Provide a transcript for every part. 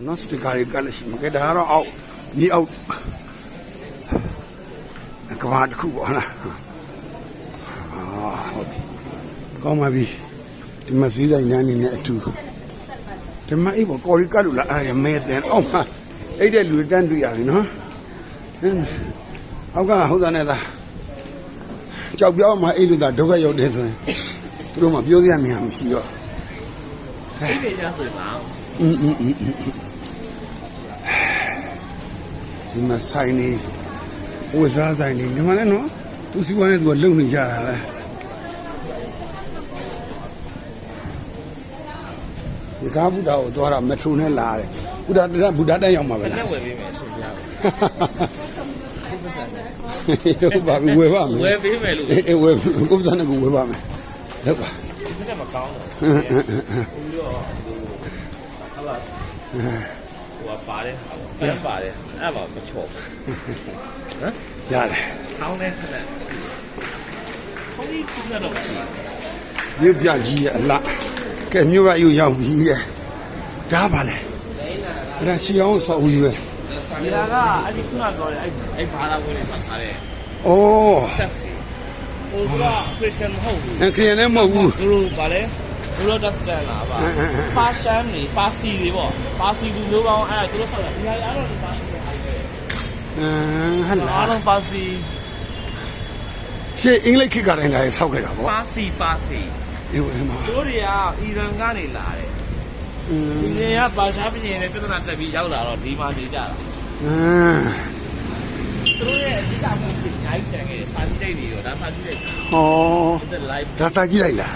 နော်စပီကာတွေကလည်းရှိမှာကဲဒါကတော့အောက်မြေအောက်ကဘာတစ်ခုပေါ့ဟလားအာဟုတ်ပြီကောင်းပါပြီဒီမှာဈေးဆိုင်နန်းနေနဲ့အတူဒီမှာအေးပေါ့ကော်ရီကတ်လို့လားအဲ့ဒါမဲတဲ့အောက်မှာအဲ့တဲ့လူတန်းတွေ့ရပြီနော်ဟင်းအောက်ကဟုတ်သားနဲ့သားကြောက်ပြောင်းမှာအဲ့လူသားဒုက္ခရောက်တယ်ဆိုရင်သူတို့မှပြောစရာမရမရှိတော့ အိမ်နေကြဆိုရင်ပါ อืมอืมอืม ဒီမှာဆိုင်နေဝတ်စားဆိုင်နေဒီမှာလည်းနော်သူစီဝါနဲ့သူကလုံနေကြတာပဲဒီကားဘုရားကိုသွားတာမက်ထရိုနဲ့လာတယ်ဘုရားတည်းဘုရားတန်းရောက်မှာပဲလက်လားဝယ်ပေးမယ်ဆိုပြပါဟုတ်ပါပြီဝယ်ပါမယ်ဝယ်ပေးမယ်လို့အေးအေးဝယ်ကိုယ်စားနဲ့ကိုဝယ်ပါမယ်ဟုတ်ပါဒီကနေ့မကောင်းတော့ဘူးတော့ဟာလာဟို ပါတယ်ပြန်ပါတယ်အဲ့ပါမချော့ဟမ်ရတယ်ကောင်းတဲ့ခဏခေါင်းကြီးခုနတော့ရှိမြို့ပြကြီးရဲ့အလားကဲမြို့ကယူရောက်ပြီရဲ့ဒါပါလေအဲ့ဒါရှီအောင်ဆောက်ဦးကြီးပဲဒီလာကအဲ့ဒီခုနတော့အဲ့အဲ့ဘာသာဝင်လေးဆက်ထားတဲ့ဩချက်စီဟိုကခရစ်ယာန်မဟုတ်ဘူးအခရင်လည်းမဟုတ်ဘူးသူတို့ဗာလဲ သူတို့တက်စတန်လာပါပါရှမ်းနေပါစီတွေပေါ့ပါစီလူမျိုးပေါင်းအဲ့ဒါသူတို့ဆောက်တာဒီဟာအားလုံးပါစီတွေအင်းဟလာအားလုံးပါစီရှေ့အင်္ဂလိပ်ခေတ်ကတိုင်းလာရင်ဆောက်ခဲ့တာပေါ့ပါစီပါစီဒီဝင်မှာသူတို့တွေကအီရန်ကနေလာတယ်အင်းဒီနေကပါရှားပြည်နယ်နဲ့ပြဿနာတက်ပြီးရောက်လာတော့ဒီမှာနေကြတာအင်းသူတို့ရဲ့အဓိကမှုဖြစ်အများကြီးကျန်ခဲ့တယ်စာကြည့်တွေရောဒါစာကြည့်တွေဟော the live ဒါစာကြည့်လိုက်လား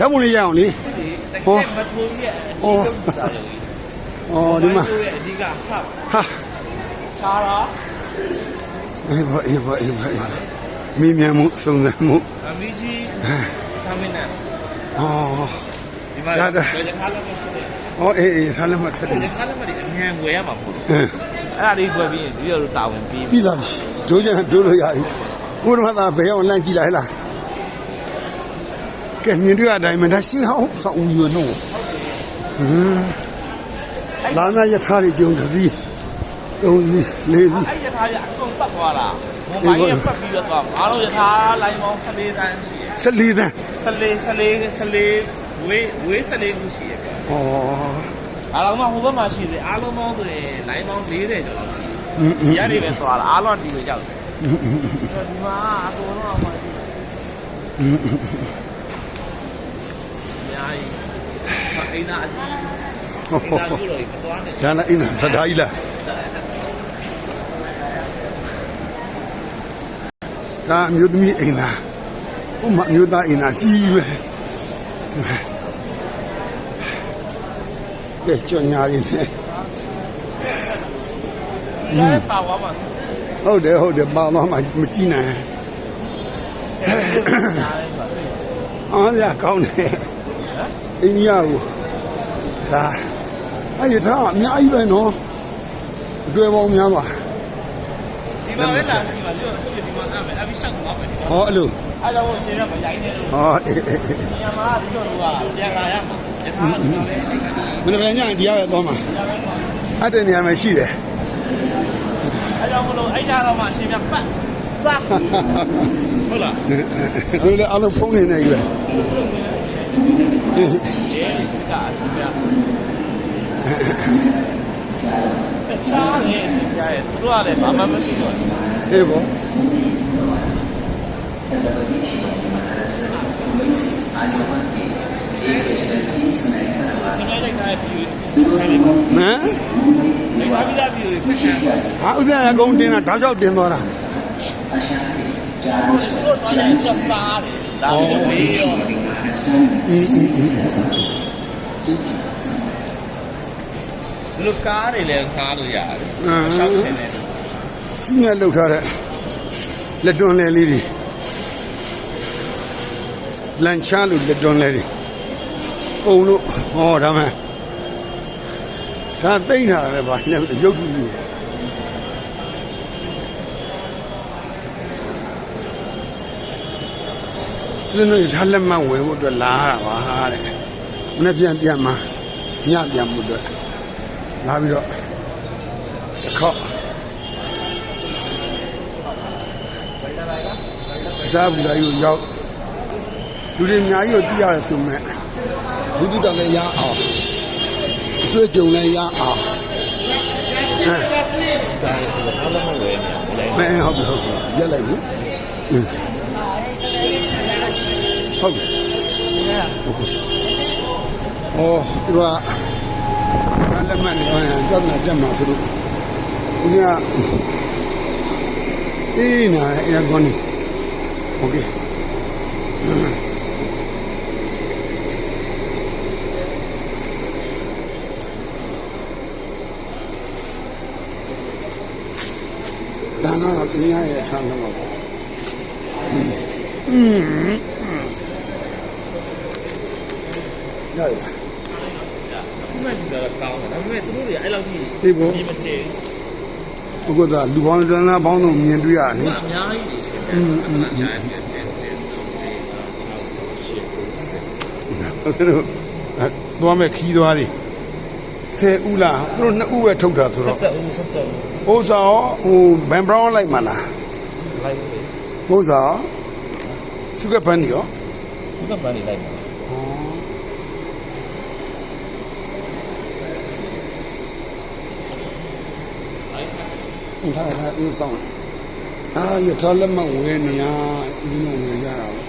ဓာတ်ပုံလေးရအောင်လေဒီတကယ်မထိုးရဲ့အဓိကမှုတာလို့ဩဒီမှာရဲ့အဓိကဟပ်ဟာချားတာအေးပါအေးပါအေးပါအေးပါမိမြန်မှုစုံစမ်းမှုအမီကြီးသာမင်းနဲ့ဩဒီမှာဒါဒါဘယ်တစ်ခါလည်းမရှိတယ်ဩအေးအေးထားလက်မှတ်ထက်တယ်ဒီခါလည်းမဒီအမြန်ဝယ်ရမှာမဟုတ်ဘူးအင်းအဲ့ဒါလေးဝယ်ပြီးရင်ဒီလိုတာဝန်ပြီးပြီလားပြီဒိုးကြဒိုးလို့ရပြီဘုရားသာဘယ်အောင်လန့်ကြည့်လိုက်လား ကဲမြင်တွေ့အတိုင်းမဒါရှိအောင်ဆောက်ဦးရနော်ဟမ်လာနာရထားတွေကြုံတစ်စီးသုံးစီးလေးစီးအဲ့ရထားရအကုန်ပတ်သွားတာမိုဘိုင်းရပတ်ပြီးတော့သွားအားလုံးရထားလိုင်းပေါင်း14တန်းရှိတယ်14တန်း14 14 14ဝေးဝေး14ခုရှိတယ်ဩအားလုံးမှဟိုဘက်မှာရှိတယ်အားလုံးပေါင်းဆိုရင်လိုင်းပေါင်း40ကျော်လောက်ရှိတယ်ဒီကနေပဲသွားတာအားလုံးဒီလိုကြောက်တယ်ဒီမှာအကုန်လုံးအောင်ပါအများကြီး အိမ်သားအကြီးအိမ်သားပြုလို့မသွားနဲ့ဒါနဲ့အိမ်သာဒါကြီးလားဒါအမျိုးသမီးအိမ်သာဥမအမျိုးသားအိမ်သာကြီးပဲကဲကြော်ညာရင်းနဲ့ရဲပါဝါမှာဟုတ်တယ်ဟုတ်တယ်ပါသွားမှမကြည့်နိုင်အားရကောင်းတယ်အိန္ဒိယကို ဒါအဲ့ဒီထားအများကြီးပဲနော်အတွေ့ပေါင်းများပါဒီမှာပဲလာစီမှာဒီတော့ဒီမှာအဲ့အဘိရှောက်ကောင်းမယ်ဟောအဲ့လိုအဲ့ဒါကိုရှင်းရမရိုင်းနေလို့ဟောအေးအေးအေးညမှာဒီတော့ကပြန်လာရမှာယထာကလည်းမနေ့ကညဒီရပဲသွားမှာအဲ့တဲ့နေရာမှာရှိတယ်အဲ့ကြောင့်မလို့အဲ့ချာတော့မှအရှင်ပြပတ်စားဟုတ်လားတို့လည်းအလုံးဖုန်းနေနေပြီ ပဲဒီကအရှင်ပြချားနေအရှင်ပြရဲ့သူတို့ကလည်းဘာမှမသိတော့ဘူးအေးပေါ့ဆင်းရဲလိုက်တဲ့ပြည်ကိုခိုင်းလိုက်ပါဟမ်ဒီမှာပြီးသားပြည်ကိုဖက်ခံတယ်ဟာဥဒ္ဒရာကုန်းတင်တာဒါကြောက်တင်သွားတာသူတို့တော့လည်းသူစားတယ်ဒါကိုမေးရော ဒီလိုကားတွေလည်းကားလို့ရတယ်ရှောက်ချင်တယ်စီးနဲ့လှုပ်ထားတဲ့လက်တွန်းလဲလေးတွေလန်ချားလို့လက်တွန်းလဲတွေပုံလို့ဟောဒါမှဒါသိမ့်တာလည်းပါရုပ်ထု ဦးဇင်းတို့ရထားလက်မှတ်ဝယ်ဖို့အတွက်လာရတာပါတဲ့မနေ့ပြန်ပြန်မှာညပြန်မှုအတွက်လာပြီးတော့တစ်ခေါက်ဇာဘူးလာယူရောက်လူတွေအများကြီးကိုသိရတယ်ဆိုမဲ့ဘုဒ္ဓတော်လည်းရအောင်တွေ့ကြုံလည်းရအောင်အဲဒါလည်းမဟုတ်ဘူးရလိုက်ဘူး ဟုတ်ပြီဟုတ်ပြီအော်ဒီကဘာလက်မှတ်နေအောင်ကြောက်နေတက်မှာဆိုလို့ဦးကအေးနာအေးကောင်းနေโอเคဒါကတော့သူများရဲ့ထားမှာပေါ့อืม ရတယ်လားဒီမှာဒီကတော့ကောင်းတယ်ဒါပေမဲ့သူတို့တွေအဲ့လောက်ထိအေးပေါ့ဒီမကျဲဘုကသာလူပေါင်းတန်းသားပေါင်းတော့မြင်တွေ့ရတယ်ဘူးအများကြီးတွေရှင်တယ်အမှန်ရှာတယ်တဲ့တဲ့တဲ့ရှေ့ကိုစက်ဟုတ်တယ်လို့သွားမဲ့ခီးသွားတွေဆယ်ဦးလားသူတို့နှစ်ဦးပဲထုတ်တာဆိုစတော့က်တူစက်တူဥစ္စာရောဟိုဘန်ဘရောင်းလိုက်မှလားလိုက်ပြီဥစ္စာစုကပန်းရောဒီကမှန်နေလိုက်ပါ ထားထားဥစ္စာအာရထားလက်မဝဲနေရဒီလိုဝဲရတာပေါ့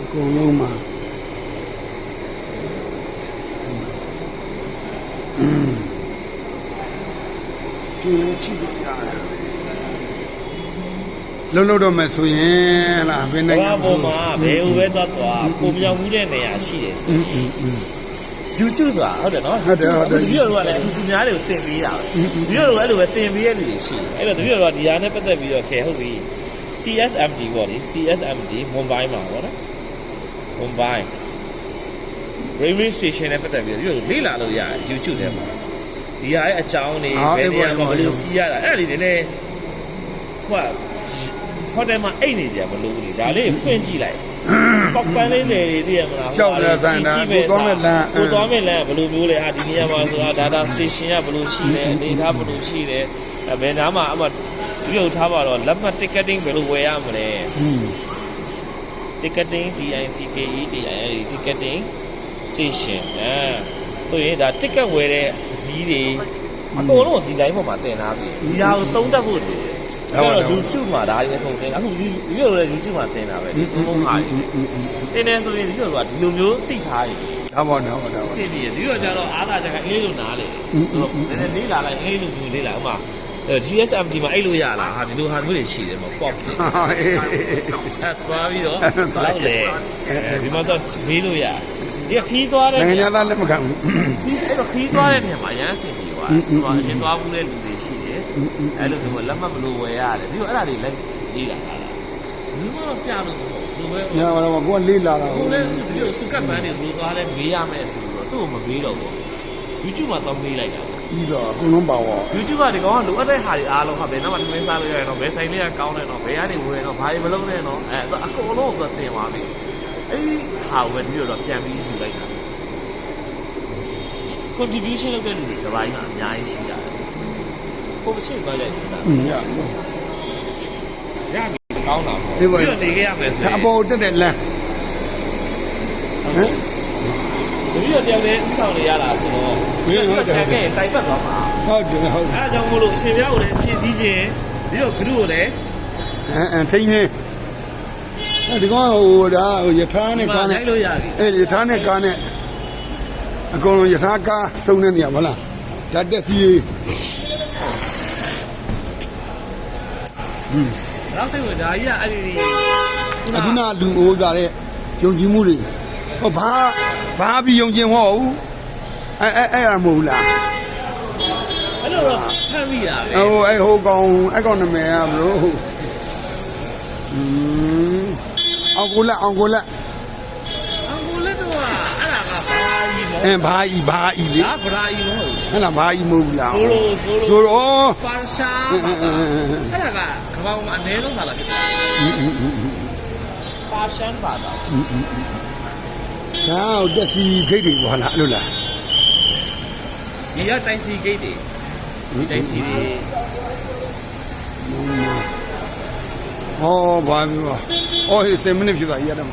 အကုန်လုံးမှာကျူလို့ချိလို့ရတယ်လုံးလုံးတော့မယ်ဆိုရင်လားဘယ်နိုင်ငံဘာပေါ်မှာဘယ်ဦးပဲသွားသွားကိုမြောင်မှုတဲ့နေရာရှိတယ်ဆို YouTube ဆိုတာဟုတ်တယ်နော်ဒီလိုကလည်းသူများတွေကိုတင်ပေးတာဒီလိုလိုအဲ့လိုပဲတင်ပေးရလူတွေရှိတယ်အဲ့တော့ဒီလိုတော့ဒီဟာနဲ့ပတ်သက်ပြီးတော့ခဲဟုတ်ပြီ CSMD ပေါ့လေ CSMD Mumbai မှာပေါ့နော် Mumbai railway station နဲ့ပတ်သက်ပြီးတော့ဒီလိုလေ့လာလို့ရတယ် YouTube ထဲမှာဒီဟာရဲ့အကြောင်းတွေဘယ်နေရာမှာဘယ်လိုစီးရတာအဲ့ဒါလေးနည်းနည်းဟိုကဟိုတယ်မှာအိတ်နေကြမလို့လေဒါလေးဖွင့်ကြည့်လိုက် ပောက်ပန်းလေးတွေသိရမလားရှောက်ရသန်တာကိုသွားမဲ့လမ်းကိုသွားမဲ့လမ်းဘယ်လိုမျိုးလဲဟာဒီနေရာမှာဆိုတာ data station ကဘယ်လိုရှိလဲအနေထားဘယ်လိုရှိလဲအဲဘယ်နားမှာအမှဒီလိုထားပါတော့လက်မှတ် ticketing ဘယ်လိုဝယ်ရမလဲอืม ticketing DICKE DI ticketing station အဲဆိုရင်ဒါ ticket ဝယ်တဲ့ဒီတွေအကုန်လုံးဒီ line ပေါ်မှာတင်ထားပြီဒီဟာကိုသုံးတတ်ဖို့လိုတယ် အဲ့တော့ YouTube မှာဒါတွေအကုန်တင်အခုဒီဒီလိုလည်း YouTube မှာတင်တာပဲဒီဘုံဟာတွေတင်နေဆိုရင်ဒီလိုကဒီလိုမျိုးတိထားရင်ဒါပေါ့ဒါပေါ့ဒါအပေါ့ဆင်ပြေတယ်ဒီလိုကျတော့အားသာချက်ကအေးလို့နားလေနည်းနည်းလေးလာလိုက်အေးလို့မျိုးလေးလာဥမာ GSMD မှာအဲ့လိုရလားဟာဒီလိုဟာမျိုးတွေရှိတယ်မပေါ့တယ်ဟာအေးအဲသွားပြီးတော့လောက်လေဒီမှာတော့မေးလို့ရဒီခီးသွားတဲ့နိုင်ငံသားလက်မခံဘူးခီးအဲ့တော့ခီးသွားတဲ့နေရာမှာအရန်အဆင်ပြေ သွားတယ်ဒီမှာအရင်သွားဘူးတဲ့လူတွေရှိတယ်အဲ့လိုမျိုးလက်မှတ်ဘလို့ဝယ်ရတယ်ဒီလိုအဲ့ဒါတွေလိုက်ရေးတာလားဒီမှာတော့ပြလို့ဒီဘက်ညာတော့ကိုကလေးလာတာကိုဟုတ်လည်းဒီလိုစကတ်ပန်းတွေဘလို့သွားလဲမေးရမယ်ဆိုတော့သူ့ကိုမမေးတော့ဘူး YouTube မှာတော့မေးလိုက်တာပြီးတော့အကုန်လုံးပါတော့ YouTube ကဒီကောင်ကလိုအပ်တဲ့ဟာတွေအားလုံးကဘယ်တော့မှမင်းစားလို့ရရတော့ဘယ်ဆိုင်လေးကကောင်းတယ်တော့ဘယ်ကနေဝယ်တော့ဘာတွေမလုပ်နဲ့တော့အဲအကုန်လုံးကတင်ပါပြီအဲ့ဒီဟာဝယ်ပြီးတော့ပြန်ပြီးယူလိုက်တာ contribution လုပ်တဲ့လူတွေဒီပိုင်းမှာအများကြီးရှိကြတယ်ကိုယ်ချင်းသွားလိုက်တာอืมညာရပြီကောင်းတာပေါ့ဒီဘက်ပြီးတော့နေခဲ့ရမယ်ဆိုရင်အပေါ်တက်တဲ့လမ်းဟမ်ဒီတော့တယောက်တည်းဥဆောင်နေရတာဆိုတော့ဒီတော့ချက်ခဲ့တိုင်ပတ်သွားမှာဟုတ်တယ်ဟုတ်တယ်အဲအကြောင်းမို့လို့အရှင်ပြကိုလည်းဖြည့်စည်းခြင်းပြီးတော့ဂရုကိုလည်းအဲအဲထိန်းနေအဲဒီကောင်ဟိုဒါဟိုယထာနဲ့ကားနဲ့လိုက်လို့ရပြီအဲ့ဒီယထာနဲ့ကားနဲ့ အကုန်လုံးယထာကားစုံနေနေရမလားဓာတ်တက်စီနောက်ဆက်ဝင်ဒါကြီးကအဲ့ဒီအခုနလူဟိုကြတဲ့ယုံကြည်မှုတွေဟောဘာဘာပြီးယုံကြည်မဟုတ်ဘူးအဲအဲအဲ့ရမဟုတ်လားအဲ့လိုတော့ဖမ်းမိတာပဲဟိုအဲ့ဟိုကောင်အဲ့ကောင်နာမည်ကဘလို့อืมအောင်ကိုလက်အောင်ကိုလက် အကူလက်တော့အဲ့ဒါက ဘာကြီးမဟုတ်အဲဘာဤဘာဤလေဒါဗရာကြီးမဟုတ်ဟဲ့လားဘာဤမဟုတ်ဘူးလားဆိုလိုဆိုလိုဆိုတော့ပါရှာပါပါအဲ့ဒါကကမ္ဘာမှာအနည်းဆုံးပါလားဖြစ်တယ်ပါရှန်ပါတာဒါတော့တက်စီခိတ်တွေပေါ်လာအဲ့လိုလားဒီကတိုက်စီဂိတ်တွေဒီတိုက်စီတွေဟောဘာမျိုးอ่ะဟောဟေး7မိနစ်ဖြစ်သွားရရမှာ